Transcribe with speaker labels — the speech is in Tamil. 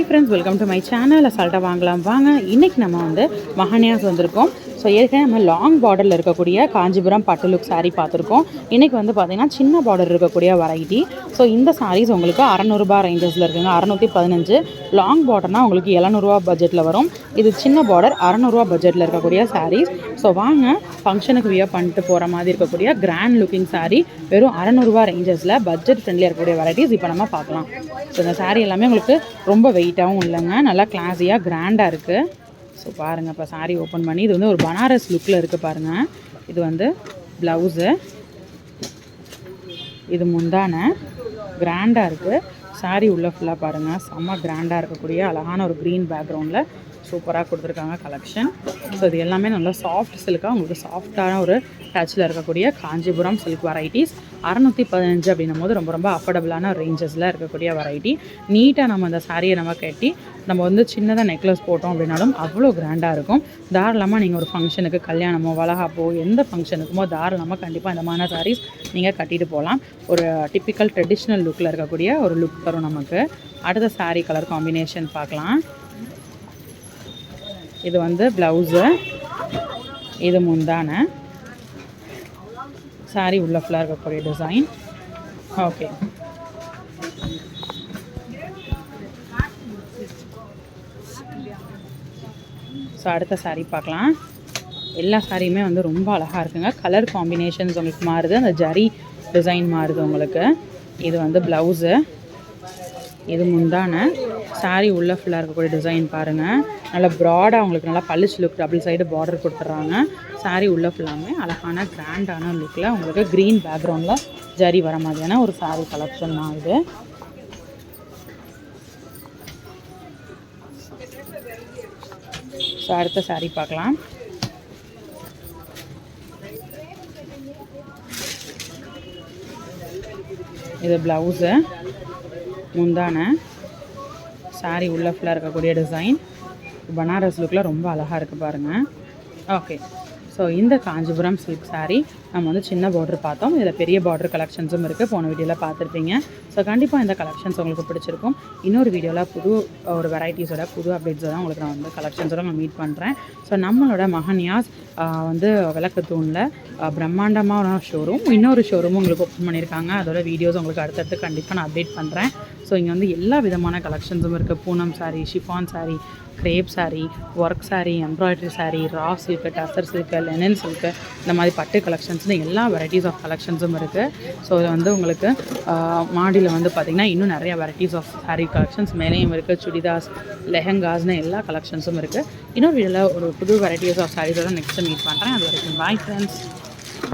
Speaker 1: Hi friends welcome to my channel அசால்ட்டாக வாங்கலாம். வாங்க இன்றைக்கி நம்ம வந்து மகானியாஸ் வந்திருக்கோம். ஸோ ஏற்கனவே நம்ம லாங் பார்டரில் இருக்கக்கூடிய காஞ்சிபுரம் பட்டு லுக் saree பார்த்துருக்கோம். இன்றைக்கி வந்து பார்த்திங்கன்னா சின்ன பார்டர் இருக்கக்கூடிய வெரைட்டி ஸோ இந்த சாரீஸ் உங்களுக்கு அறநூறுபா ரேஞ்சஸில் இருக்குங்க. அறநூற்றி பதினஞ்சு. லாங் பார்டர்னால் உங்களுக்கு எழுநூறுவா பட்ஜெட்டில் வரும். இது சின்ன பார்டர் அறநூறுவா பட்ஜெட்டில் இருக்கக்கூடிய சாரீஸ் ஸோ வாங்க ஃபங்க்ஷனுக்கு வியர் பண்ணிட்டு போகிற மாதிரி இருக்கக்கூடிய கிராண்ட் லுக்கிங் சாரீ வெறும் அறநூறுவா ரேஞ்சஸில் பட்ஜெட் ஃப்ரெண்ட்லியாக இருக்கக்கூடிய வெரைட்டிஸ் இப்போ நம்ம பார்க்கலாம். ஸோ இந்த சாரீ எல்லாமே உங்களுக்கு ரொம்ப வெயிட்டாகவும் இல்லைங்க. நல்லா கிளாஸியாக கிராண்டாக இருக்குது ஸோ பாருங்கள் இப்போ சாரி ஓப்பன் பண்ணி இது வந்து ஒரு பனாரஸ் லுக்கில் இருக்குது பாருங்கள் இது வந்து ப்ளவுஸு இது முந்தான. கிராண்டாக இருக்குது சாரீ உள்ளே ஃபுல்லாக பாருங்கள் செம்ம கிராண்டாக இருக்கக்கூடிய அழகான ஒரு க்ரீன் பேக்ரவுண்டில் சூப்பராக கொடுத்துருக்காங்க கலெக்ஷன் ஸோ இது எல்லாமே நல்லா சாஃப்ட் சில்க்காக உங்களுக்கு சாஃப்டான ஒரு டச்சில் இருக்கக்கூடிய காஞ்சிபுரம் சில்க் வெரைட்டிஸ் அறநூற்றி பதினஞ்சு அப்படின்னும் போது ரொம்ப ரொம்ப அஃபோர்டபுளான ரேஞ்சஸில் இருக்கக்கூடிய வெரைட்டி நீட்டாக நம்ம அந்த சாரியை நம்ம கட்டி நம்ம வந்து சின்னதாக நெக்லஸ் போட்டோம் அப்படின்னாலும் அவ்வளோ கிராண்டாக இருக்கும். தாராளமாக நீங்கள் ஒரு ஃபங்க்ஷனுக்கு கல்யாணமோ வளகாப்போ எந்த ஃபங்க்ஷனுக்குமோ தாராளமாக கண்டிப்பாக இந்த மாதிரி சாரீஸ் நீங்கள் கட்டிட்டு போகலாம் ஒரு டிப்பிக்கல் ட்ரெடிஷ்னல் லுக்கில் இருக்கக்கூடிய ஒரு லுக் தரும் நமக்கு. அடுத்த சாரீ கலர் காம்பினேஷன் பார்க்கலாம். இது வந்து ப்ளவுஸு இது முந்தான. சாரீ உள்ள ஃபுல்லாக இருக்கக்கூடிய டிசைன் ஓகே ஸோ அடுத்த சாரீ பார்க்கலாம். எல்லா சாரியுமே வந்து ரொம்ப அழகாக இருக்குங்க. கலர் காம்பினேஷன்ஸ் உங்களுக்கு மாறுது. அந்த ஜரி டிசைன் மாறுது உங்களுக்கு. இது வந்து ப்ளவுஸு இது முந்தான. சாரி உள்ள ஃபுல்லாக இருக்கக்கூடிய டிசைன் பாருங்கள் நல்லா ப்ராடாக உங்களுக்கு நல்லா பளிச்சு லுக் டபுள் சைடு பார்டர் கொடுத்துட்றாங்க. saree உள்ள ஃபுல்லாமே அழகான கிராண்டான லுக்கில் உங்களுக்கு க்ரீன் பேக்ரவுண்டில் ஜரி வர மாதிரியான ஒரு சாரீ கலெக்ஷன் தான் இது. ஸோ அடுத்த saree பார்க்கலாம். இது ப்ளவுஸு முந்தான. சாரி உள்ள ஃபுல்லாக இருக்கக்கூடிய டிசைன் பனாரஸ் லுக்கில் ரொம்ப அழகாக இருக்குது பாருங்கள் ஓகே ஸோ இந்த காஞ்சிபுரம் சில்க் சாரீ நம்ம வந்து சின்ன பார்டர் பார்த்தோம். இதில் பெரிய பார்டர் கலெக்ஷன்ஸும் இருக்குது போன வீடியோவில் பார்த்துருப்பீங்க. ஸோ கண்டிப்பாக இந்த கலெக்ஷன்ஸ் உங்களுக்கு பிடிச்சிருக்கும். இன்னொரு வீடியோவில் புது ஒரு வெரைட்டிஸோட புது அப்டேட்ஸோட உங்களுக்கு நான் வந்து கலெக்ஷன்ஸோட நான் மீட் பண்ணுறேன் ஸோ நம்மளோட மகன்யாஸ் வந்து விளக்கு தூணில் பிரம்மாண்டமான ஷோரூம் இன்னொரு ஷோரூமும் உங்களுக்கு ஓப்பன் பண்ணியிருக்காங்க. அதோட வீடியோஸ் உங்களுக்கு அடுத்தடுத்து கண்டிப்பாக நான் அப்டேட் பண்ணுறேன் ஸோ இங்கே வந்து எல்லா விதமான கலெக்ஷன்ஸும் இருக்குது Poonam sari chiffon sari crepe sari work sari embroidery sari raw silk tussar silk linen silk இந்த மாதிரி பட்டு கலெக்ஷன்ஸ்னு எல்லா வெரைட்டிஸ் ஆஃப் கலெக்ஷன்ஸும் இருக்குது ஸோ இது வந்து உங்களுக்கு மாடியில் வந்து பார்த்திங்கன்னா இன்னும் நிறைய வெரைட்டிஸ் ஆஃப் சாரீ கலெக்ஷன்ஸ் மேலேயும் இருக்குது சுடிதாஸ் லெஹங்காஸ்னு எல்லா கலெக்ஷன்ஸும் இருக்குது இன்னொரு வீடியோவில் ஒரு புது வெரைட்டிஸ் ஆஃப் சாரீஸோட நெக்ஸ்ட் மீட் பண்ணுறேன் அது வரைக்கும் பாய் ஃப்ரெண்ட்ஸ்